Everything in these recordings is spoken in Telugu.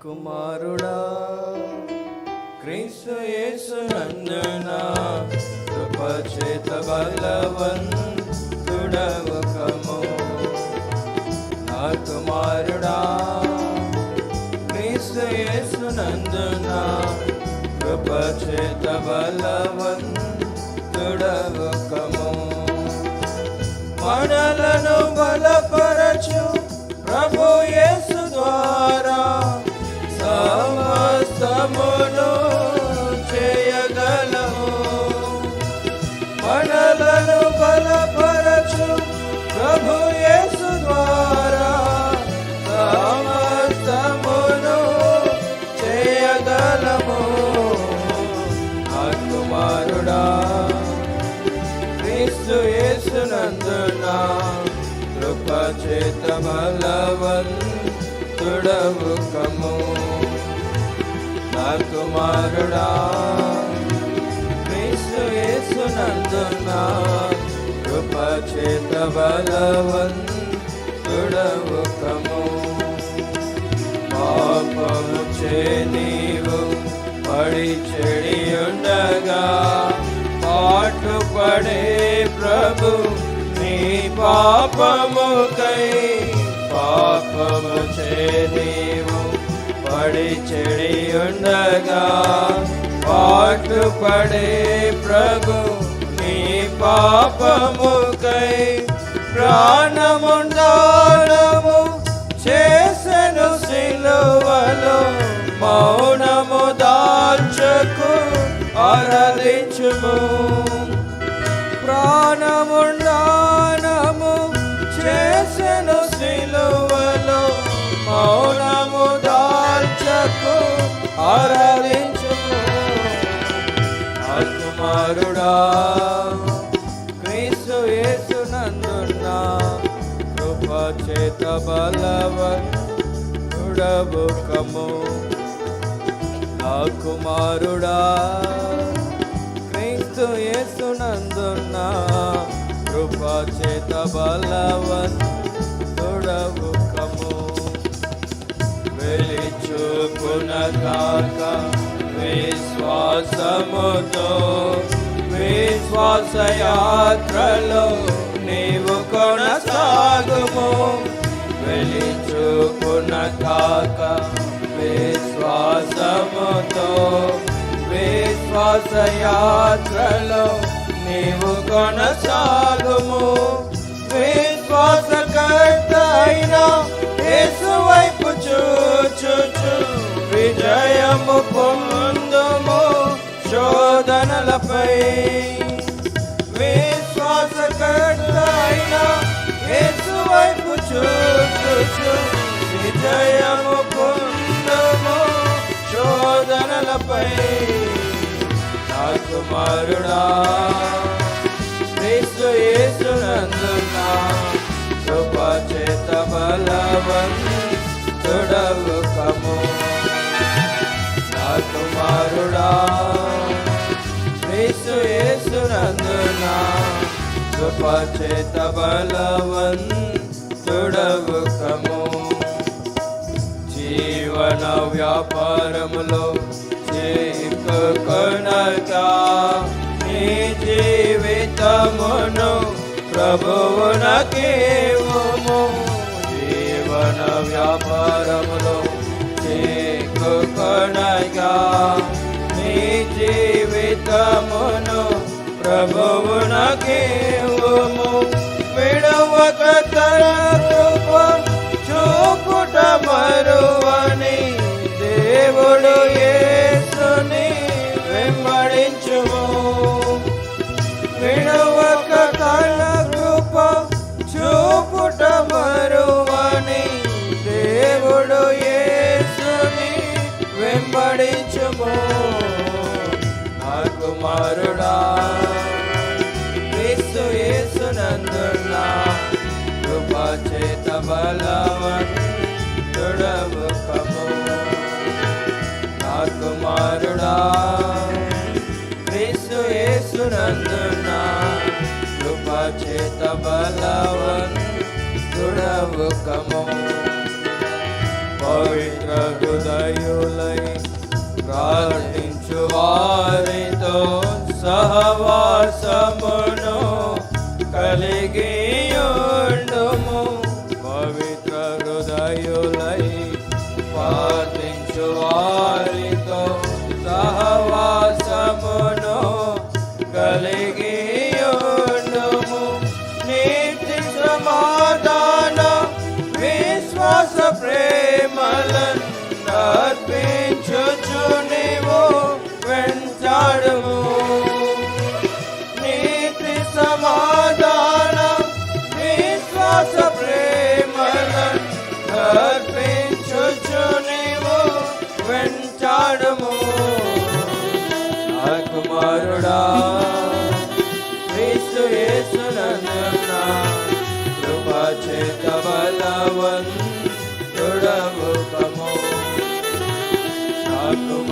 కుమారుడా క్రీస్తు యేసు నందున కృపచేత బలవంతుడవు కము నా కుమారుడా క్రీస్తు యేసు నందున కృపచేత బలవంతుడవు కృప చేత బలవంతుడవు కము నా కుమారుడా క్రీస్తు యేసునందున కృప చేత బలవంతుడవు కము పాపము చే నీవు పడి చెడి ఉండగా పాటు పడే ప్రభు నీ పాపముకై చెడియుండగా చెడి పాటు పడే ప్రభు నీ పాపముకై ప్రాణముండాలము చేసెను సిలువలో మౌనము దాచకు ఆరాధించుము. ప్రాణముండ ఆరాధించు ఆరాధించుము ఆత్మారుడా క్రీస్తు యేసునందున్న కృప చేత బలవంతుడవు కము నా కుమారుడా క్రీస్తు యేసునందున్న కృప చేత బలవంతుడవు కాక విశ్వాసముతో విశ్వాసయాత్రలో నీవు కొనసాగుము వెలిచూపున కాక విశ్వాసముతో విశ్వాసయాత్రలో నీవు కొనసాగుము విశ్వాసకర్త అయినా యేసు వైపు విజయము పొందుము శోధనలపై. విశ్వాసకర్త అయినా యేసు చూచుచు విజయము పొందుము శోధనలపై. నా కుమారుడా క్రీస్తు యేసునందున కృప చేత బలవంతుడవు కుమారుడా క్రీస్తు యేసునందున కృప చేత బలవంతుడవు కము జీవన వ్యాపారములో చిక్కుకొనక నీ జీవితమును ప్రభువునకేవము జీవన వ్యాపారములో చిక్కుకొనక నీ జీవితమును ప్రభువునకేవము నా కుమారుడా క్రీస్తు యేసునందున కృప చేత బలవంతుడవు కము నా కుమారుడా క్రీస్తు యేసునందున కృప చేత బలవంతుడవు కము పవిత్ర హృదయ హృదయులై ప్రార్థించు Bhagavad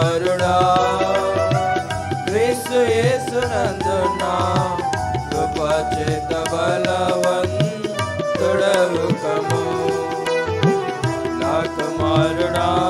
કરુણા વિશ્વ સુનંદના કૃપચિત બલવન તુડવુ કમો લાખ મારણા